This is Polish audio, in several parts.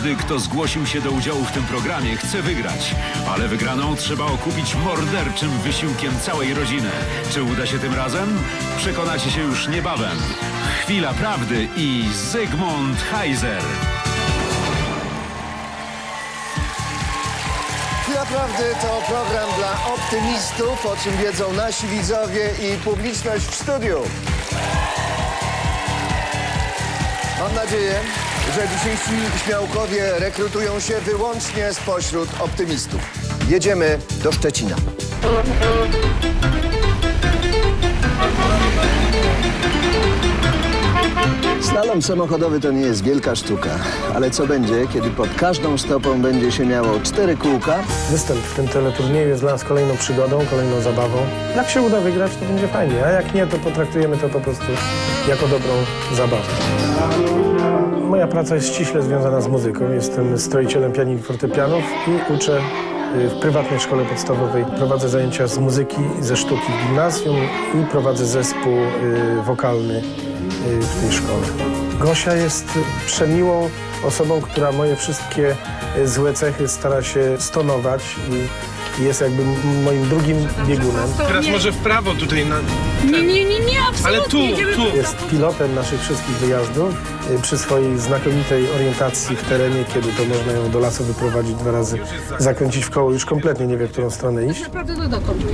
Każdy, kto zgłosił się do udziału w tym programie, chce wygrać, ale wygraną trzeba okupić morderczym wysiłkiem całej rodziny. Czy uda się tym razem? Przekonacie się już niebawem. Chwila prawdy i Zygmunt Heiser. Chwila Prawdy to program dla optymistów, o czym wiedzą nasi widzowie i publiczność w studiu. Mam nadzieję, że dzisiejsi śmiałkowie rekrutują się wyłącznie spośród optymistów. Jedziemy do Szczecina. Slalom samochodowy to nie jest wielka sztuka, ale co będzie, kiedy pod każdą stopą będzie się miało cztery kółka, Występ w tym teleturnieju jest dla nas kolejną przygodą, kolejną zabawą. Jak się uda wygrać, to będzie fajnie, a jak nie, to potraktujemy to po prostu jako dobrą zabawę. Moja praca jest ściśle związana z muzyką. Jestem stroicielem pianin i fortepianów i uczę y, w prywatnej szkole podstawowej. Prowadzę zajęcia z muzyki, ze sztuki w gimnazjum i prowadzę zespół y, wokalny w tej szkole. Gosia jest y, przemiłą osobą, która moje wszystkie y, złe cechy stara się stonować i jest jakby moim drugim biegunem. Teraz może w prawo tutaj na... Nie, nie, nie, nie, absolutnie. Ale tu, Jedziemy tu. Jest pilotem naszych wszystkich wyjazdów. Y, Przy swojej znakomitej orientacji w terenie, kiedy to można ją do lasu wyprowadzić dwa razy, zakręcić w koło, już kompletnie nie wie, w którą stronę iść. naprawdę do dokąd.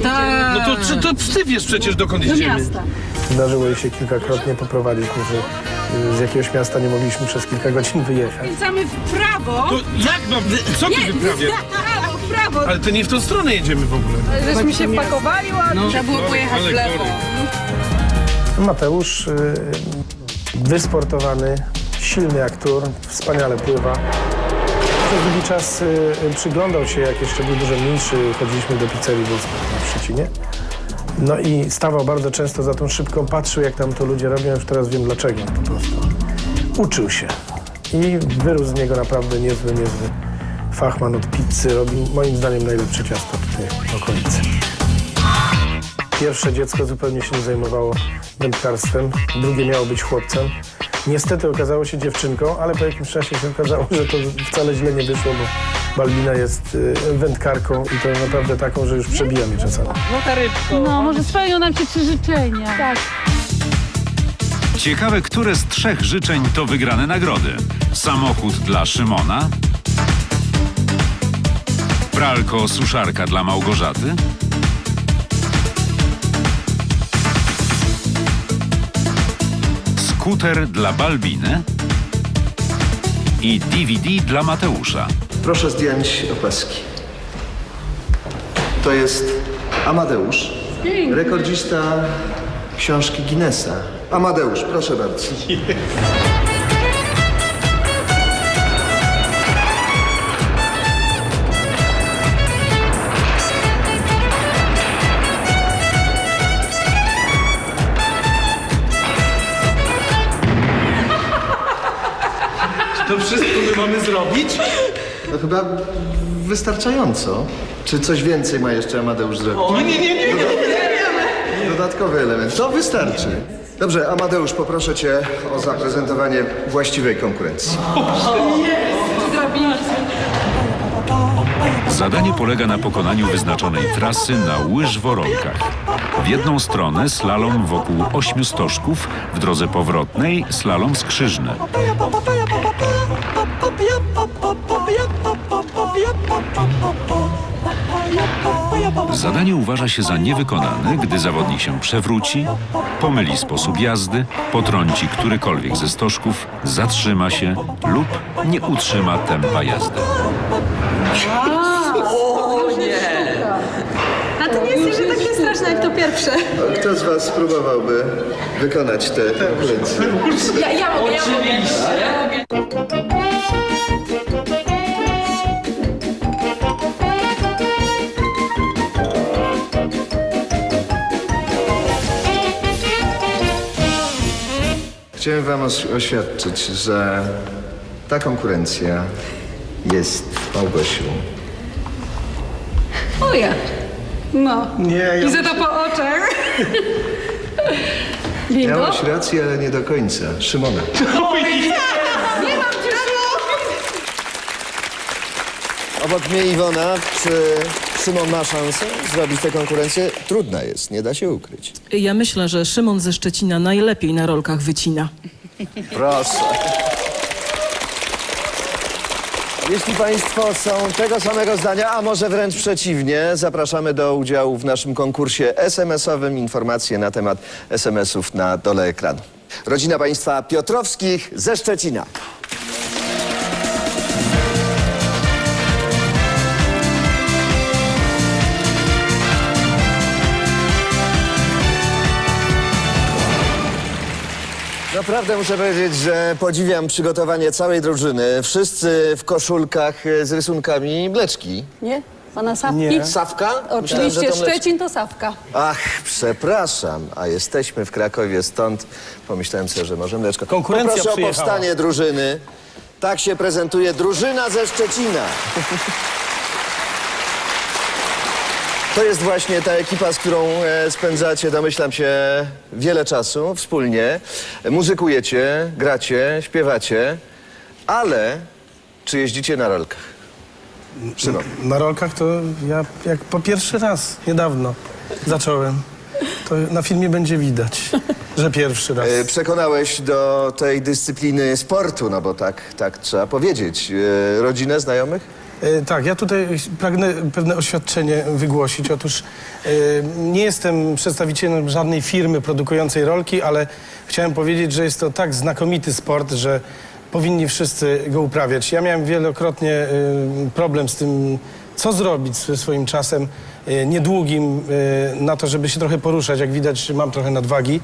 No to, czy- to ty wiesz przecież dokąd Do jedziemy. miasta. Zdarzyło jej się kilkakrotnie poprowadzić, mnie, że y, z jakiegoś miasta nie mogliśmy przez kilka godzin wyjechać. Kręcamy w prawo. To jak mam... Co ty wyprawiasz? prawo, w prawo. Ale to nie w tą stronę jedziemy w ogóle. Żeśmy się wpakowali ładnie. Trzeba było pojechać w lewo. Mateusz, y, wysportowany, silny aktor, wspaniale pływa. Przez długi czas y, y, przyglądał się, jak jeszcze był dużo mniejszy, chodziliśmy do pizzerii w Szczecinie. No i stawał bardzo często za tą szybką, patrzył jak tam to ludzie robią, już teraz wiem dlaczego po prostu. Uczył się i wyrósł z niego naprawdę niezły, niezły fachman od pizzy. Robi moim zdaniem najlepsze ciasto tutaj w okolicy. Pierwsze dziecko zupełnie się nie zajmowało wędkarstwem, drugie miało być chłopcem. Niestety okazało się dziewczynką, ale po jakimś czasie się okazało, że to wcale źle nie wyszło, bo Balbina jest y, wędkarką i to naprawdę taką, że już przebija mnie czasami. No, może spełnią nam się trzy życzenia. Tak. Ciekawe, które z trzech życzeń to wygrane nagrody. Samochód dla Szymona, pralko suszarka dla Małgorzaty, skuter dla Balbiny i DVD dla Mateusza. Proszę zdjąć opaski. To jest Amadeusz, rekordzista książki Guinnessa. Amadeusz, proszę bardzo. mamy zrobić? No chyba wystarczająco. Czy coś więcej ma jeszcze Amadeusz zrobić? Nie, nie, nie, nie. Dodatkowy element. To wystarczy. Dobrze, Amadeusz, poproszę cię o zaprezentowanie właściwej konkurencji. Zadanie polega na pokonaniu wyznaczonej trasy na łyżworolkach. W jedną stronę slalom wokół ośmiu stożków, w drodze powrotnej slalom skrzyżny. Zadanie uważa się za niewykonane, gdy zawodnik się przewróci, pomyli sposób jazdy, potrąci którykolwiek ze stożków, zatrzyma się lub nie utrzyma tempa jazdy. A to nie jest jeszcze takie straszne jak to pierwsze. Kto z was spróbowałby wykonać tę konkurencję? Ja, ja mogę, ja mogę. Chciałem wam oś- oświadczyć, że ta konkurencja jest Małgosiu. O ja. No. Nie, ja Widzę to po oczach. Bingo? Miałeś rację, ale nie do końca. Szymona. Obok mnie Iwona, czy Szymon ma szansę zrobić tę konkurencję? Trudna jest, nie da się ukryć. Ja myślę, że Szymon ze Szczecina najlepiej na rolkach wycina. Proszę. Jeśli Państwo są tego samego zdania, a może wręcz przeciwnie, zapraszamy do udziału w naszym konkursie SMS-owym. Informacje na temat SMS-ów na dole ekranu. Rodzina Państwa Piotrowskich ze Szczecina. Naprawdę muszę powiedzieć, że podziwiam przygotowanie całej drużyny. Wszyscy w koszulkach e, z rysunkami mleczki. Nie? Pana Sawki? Nie. Sawka? Myślałem, Oczywiście że to. Szczecin to Sawka. Ach, przepraszam, a jesteśmy w Krakowie, stąd pomyślałem sobie, że może mleczko. Konkurencja Poproszę o przyjechała. powstanie drużyny. Tak się prezentuje drużyna ze Szczecina. To jest właśnie ta ekipa, z którą e, spędzacie, domyślam się, wiele czasu wspólnie. Muzykujecie, gracie, śpiewacie, ale czy jeździcie na rolkach? Szymon. Na rolkach to ja jak po pierwszy raz, niedawno zacząłem. To na filmie będzie widać, że pierwszy raz. E, Przekonałeś do tej dyscypliny sportu, no bo tak, tak trzeba powiedzieć. E, Rodzinę, znajomych? E, Tak, ja tutaj pragnę pewne oświadczenie wygłosić. Otóż e, nie jestem przedstawicielem żadnej firmy produkującej rolki, ale chciałem powiedzieć, że jest to tak znakomity sport, że powinni wszyscy go uprawiać. Ja miałem wielokrotnie e, problem z tym, co zrobić ze swoim czasem niedługim na to, żeby się trochę poruszać. Jak widać, mam trochę nadwagi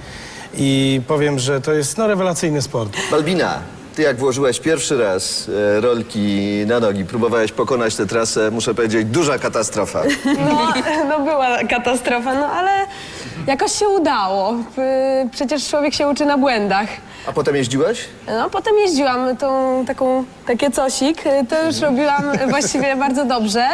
i powiem, że to jest no, rewelacyjny sport. Balbina, ty jak włożyłeś pierwszy raz e, rolki na nogi, próbowałeś pokonać tę trasę, muszę powiedzieć, duża katastrofa. No, no była katastrofa, no ale jakoś się udało. Przecież człowiek się uczy na błędach. A potem jeździłeś? No, potem jeździłam tą taką, takie cosik, y, to już robiłam właściwie bardzo dobrze.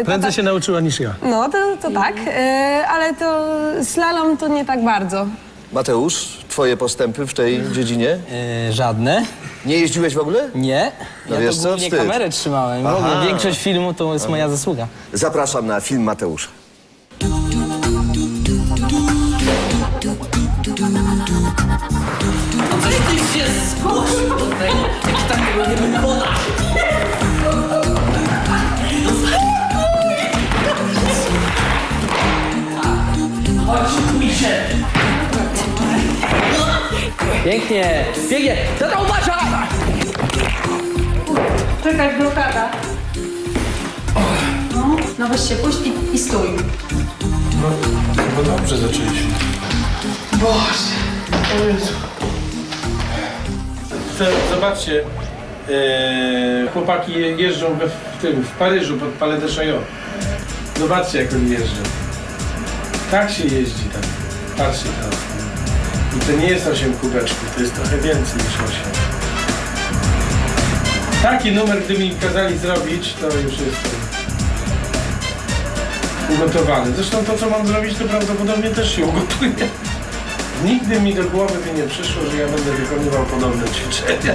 Y, Prędzej się nauczyła niż ja. No, to, to tak, y, ale to slalom to nie tak bardzo. Mateusz, twoje postępy w tej dziedzinie? Yy, żadne. Nie jeździłeś w ogóle? Nie. No ja wiesz to co, głównie wstyd. kamerę trzymałem. W Aha. ogóle większość filmu to jest moja zasługa. Zapraszam na film Mateusza. Pięknie, pięknie. Tata uważaj! Czekaj, blokada. No, no weź się puść i, i stój. No dobrze zaczęliśmy. Boże. O Jezu. Zobaczcie, e, chłopaki je- jeżdżą we, w tym, w Paryżu pod Palais de Chaillot. Zobaczcie, jak oni jeżdżą. Tak się jeździ tam. Patrzcie tam. I to nie jest 8 kubeczków, to jest trochę więcej niż 8. Taki numer, gdyby mi kazali zrobić, to już jestem ugotowany. Zresztą to, co mam zrobić, to prawdopodobnie też się ugotuję. Nigdy mi do głowy by nie przyszło, że ja będę wykonywał podobne ćwiczenia.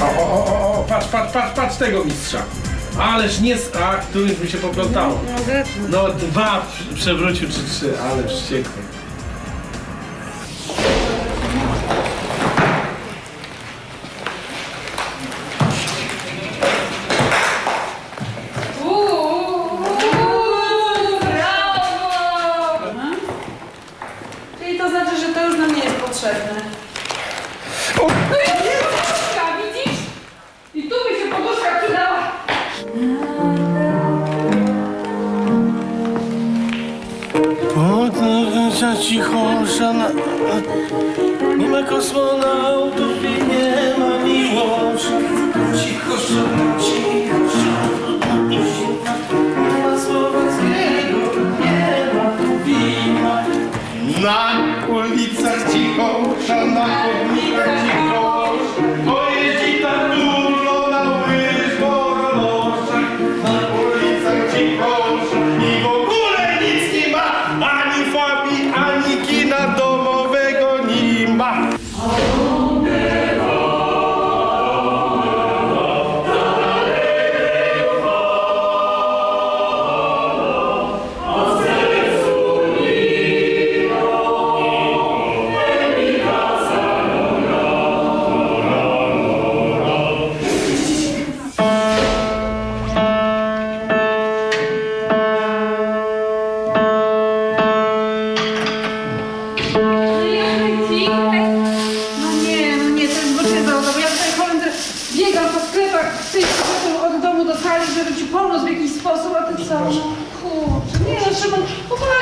O, o, o, o, o, patrz, patrz, patrz, patrz tego mistrza. Ależ nie, ach, tu już mi się poplątało. No dwa przewrócił czy trzy, ale wściekły. Cicho, szana... Nie ma kosmonautów i nie ma miłości. Cicho, szana, cicho, szana. Nie ma Słowackiego, nie ma wina. Na ulicach cicho, na chodnikach cicho,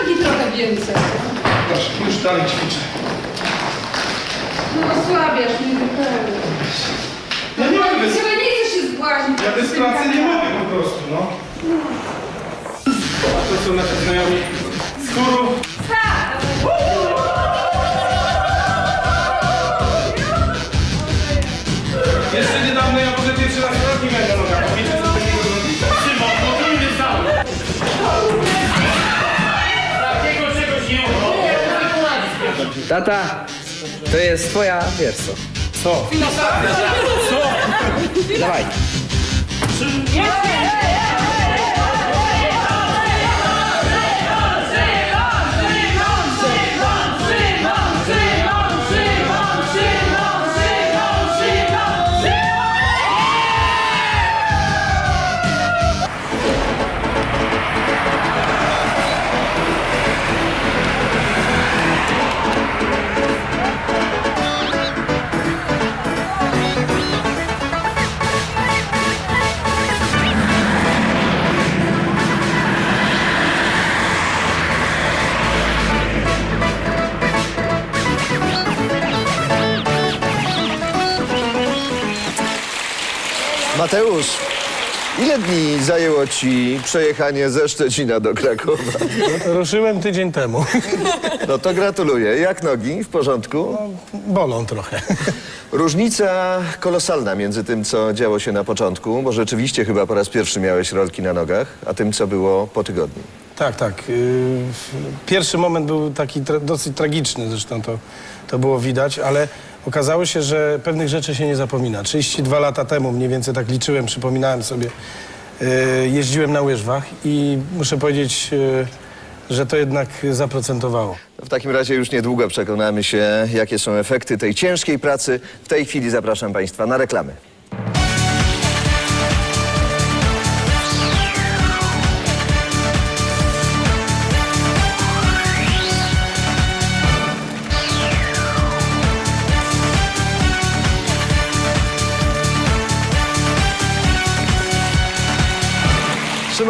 powagi trochę więcej. Proszę, już dalej ćwiczę. No osłabiasz mnie zupełnie. Ja nie mogę bez, Chyba nie chcesz się zgładzić. ja bez pracy nie mogę po prostu, no. To są nasi znajomi z chóru. Jeszcze Tata, to jest twoja, wiesz co? Co? Dawaj. Mateusz, ile dni zajęło ci przejechanie ze Szczecina do Krakowa? Ruszyłem tydzień temu. No to gratuluję. Jak nogi? W porządku? Bolą trochę. Różnica kolosalna między tym, co działo się na początku, bo rzeczywiście chyba po raz pierwszy miałeś rolki na nogach, a tym, co było po tygodniu. Tak, tak. Yy, Pierwszy moment był taki tra dosyć tragiczny, zresztą to, to było widać, ale okazało się, że pewnych rzeczy się nie zapomina. 32 lata temu, mniej więcej tak liczyłem, przypominałem sobie, yy, jeździłem na łyżwach i muszę powiedzieć, yy, że to jednak zaprocentowało. W takim razie już niedługo przekonamy się, jakie są efekty tej ciężkiej pracy. W tej chwili zapraszam Państwa na reklamy.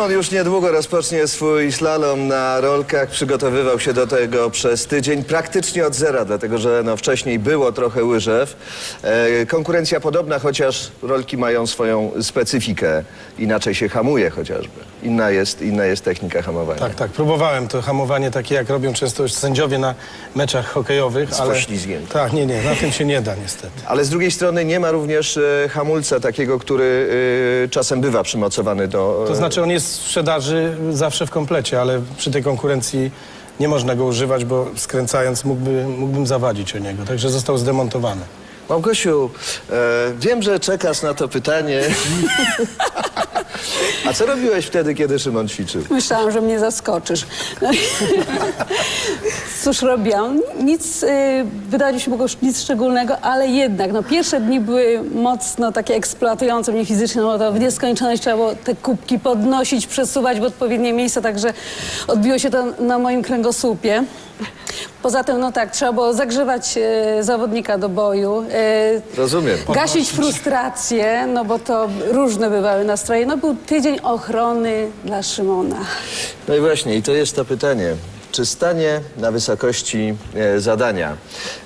Szymon już niedługo rozpocznie swój slalom na rolkach. Przygotowywał się do tego przez tydzień praktycznie od zera, dlatego że no, wcześniej było trochę łyżew. E, konkurencja podobna, chociaż rolki mają swoją specyfikę. Inaczej się hamuje chociażby. Inna jest, inna jest technika hamowania. Tak, tak. Próbowałem to hamowanie takie, jak robią często już sędziowie na meczach hokejowych, Z ale... poślizgiem. Tak, nie, nie, na tym się nie da niestety. Ale z drugiej strony nie ma również e, hamulca takiego, który e, czasem bywa przymocowany do... To znaczy on jest sprzedaży zawsze w komplecie, ale przy tej konkurencji nie można go używać, bo skręcając mógłby, mógłbym zawadzić o niego. Także został zdemontowany. Małgosiu, e, wiem, że czekasz na to pytanie. A co robiłeś wtedy, kiedy Szymon ćwiczył? Myślałam, że mnie zaskoczysz. Cóż robiłam? Nic, y, wydaje się mogło nic szczególnego, ale jednak, no pierwsze dni były mocno takie eksploatujące mnie fizycznie, no to w nieskończoność trzeba było te kubki podnosić, przesuwać w odpowiednie miejsca, także odbiło się to na moim kręgosłupie. Poza tym, no tak, trzeba było zagrzewać e, zawodnika do boju, e, Rozumiem. gasić frustrację, no bo to różne bywały nastroje. No był tydzień ochrony dla Szymona. No i właśnie, i to jest to pytanie. Czy stanie na wysokości e, zadania?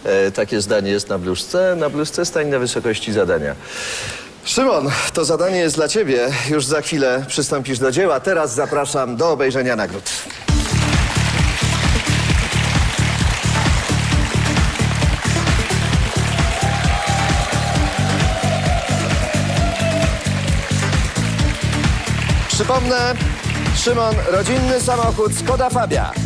E, takie zdanie jest na bluzce. Na bluzce stań na wysokości zadania. Szymon, to zadanie jest dla ciebie. Już za chwilę przystąpisz do dzieła. Teraz zapraszam do obejrzenia nagród. Przypomnę, Szymon, rodzinny samochód Skoda Fabia.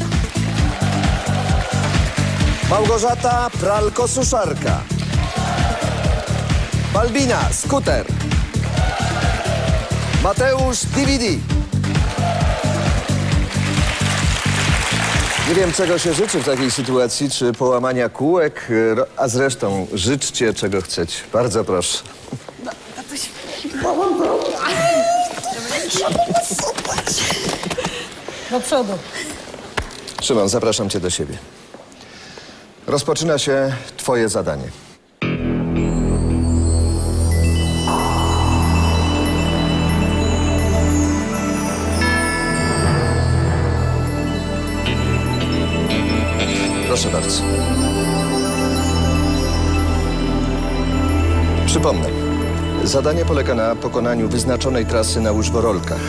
Małgorzata, pralko-suszarka. Balbina, skuter. Mateusz, DVD. Nie wiem, czego się życzy w takiej sytuacji, czy połamania kółek, a zresztą życzcie, czego chcecie. Bardzo proszę. Do przodu. Szymon, zapraszam cię do siebie. Rozpoczyna się twoje zadanie. Proszę bardzo. Przypomnę. Zadanie polega na pokonaniu wyznaczonej trasy na łyżworolkach.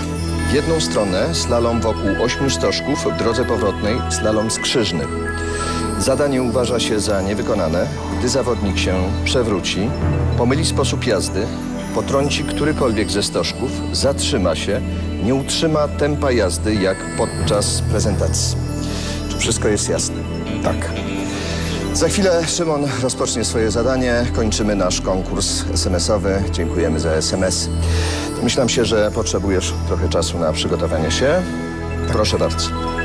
W jedną stronę slalom wokół ośmiu stożków w drodze powrotnej slalom skrzyżny. Zadanie uważa się za niewykonane, gdy zawodnik się przewróci, pomyli sposób jazdy, potrąci którykolwiek ze stożków, zatrzyma się, nie utrzyma tempa jazdy jak podczas prezentacji. Czy wszystko jest jasne? Tak. Za chwilę Szymon rozpocznie swoje zadanie. Kończymy nasz konkurs SMS-owy. Dziękujemy za SMS. Myślałem się, że potrzebujesz trochę czasu na przygotowanie się. Proszę bardzo.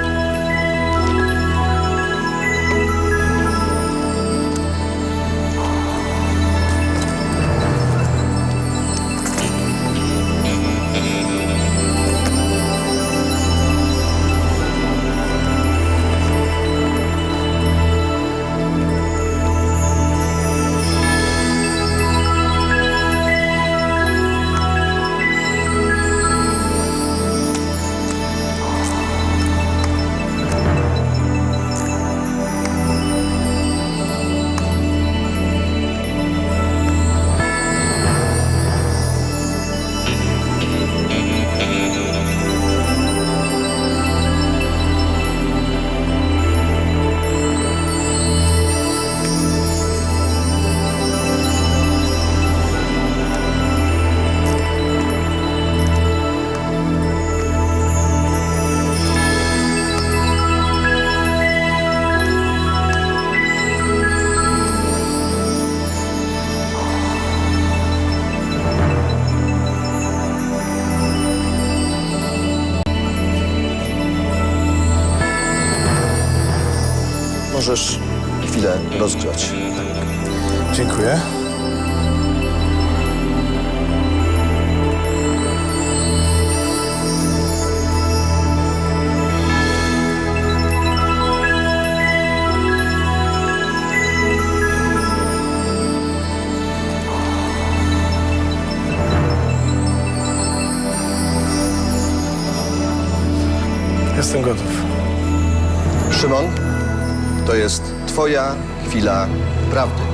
Możesz chwilę rozgrzać. Dziękuję. Jestem gotów. Szymon, to jest Twoja chwila prawdy.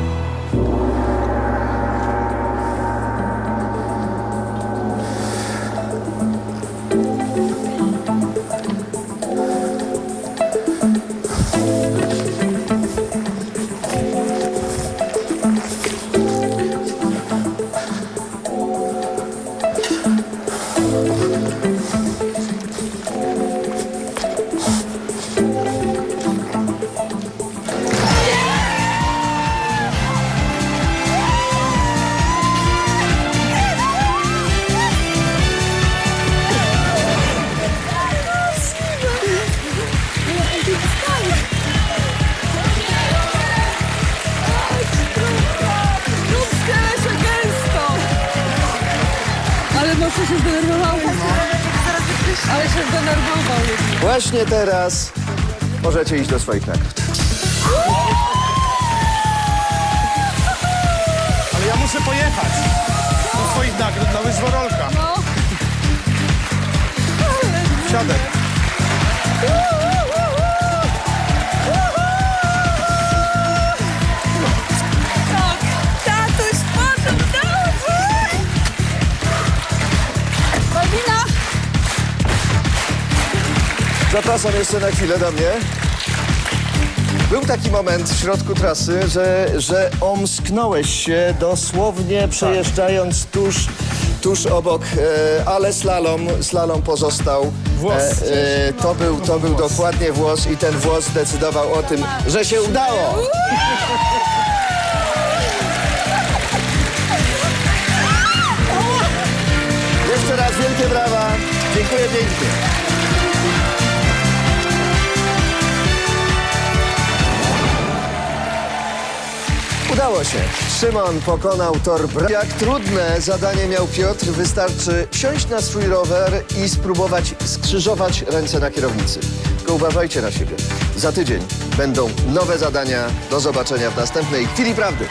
Właśnie teraz możecie iść do swoich nagród. Ale ja muszę pojechać do swoich nagród na łyżworolka. No. Siadaj. Zapraszam jeszcze na chwilę do mnie. Był taki moment w środku trasy, że, że omsknąłeś się dosłownie przejeżdżając tuż, tuż obok, e, ale slalom, slalom pozostał. Włos. E, e, to, był, to był dokładnie włos i ten włos decydował o tym, że się udało. Jeszcze raz wielkie brawa. Dziękuję pięknie. Udało się. Szymon pokonał tor Jak trudne zadanie miał Piotr, wystarczy wsiąść na swój rower i spróbować skrzyżować ręce na kierownicy. Tylko uważajcie na siebie. Za tydzień będą nowe zadania. Do zobaczenia w następnej chwili prawdy.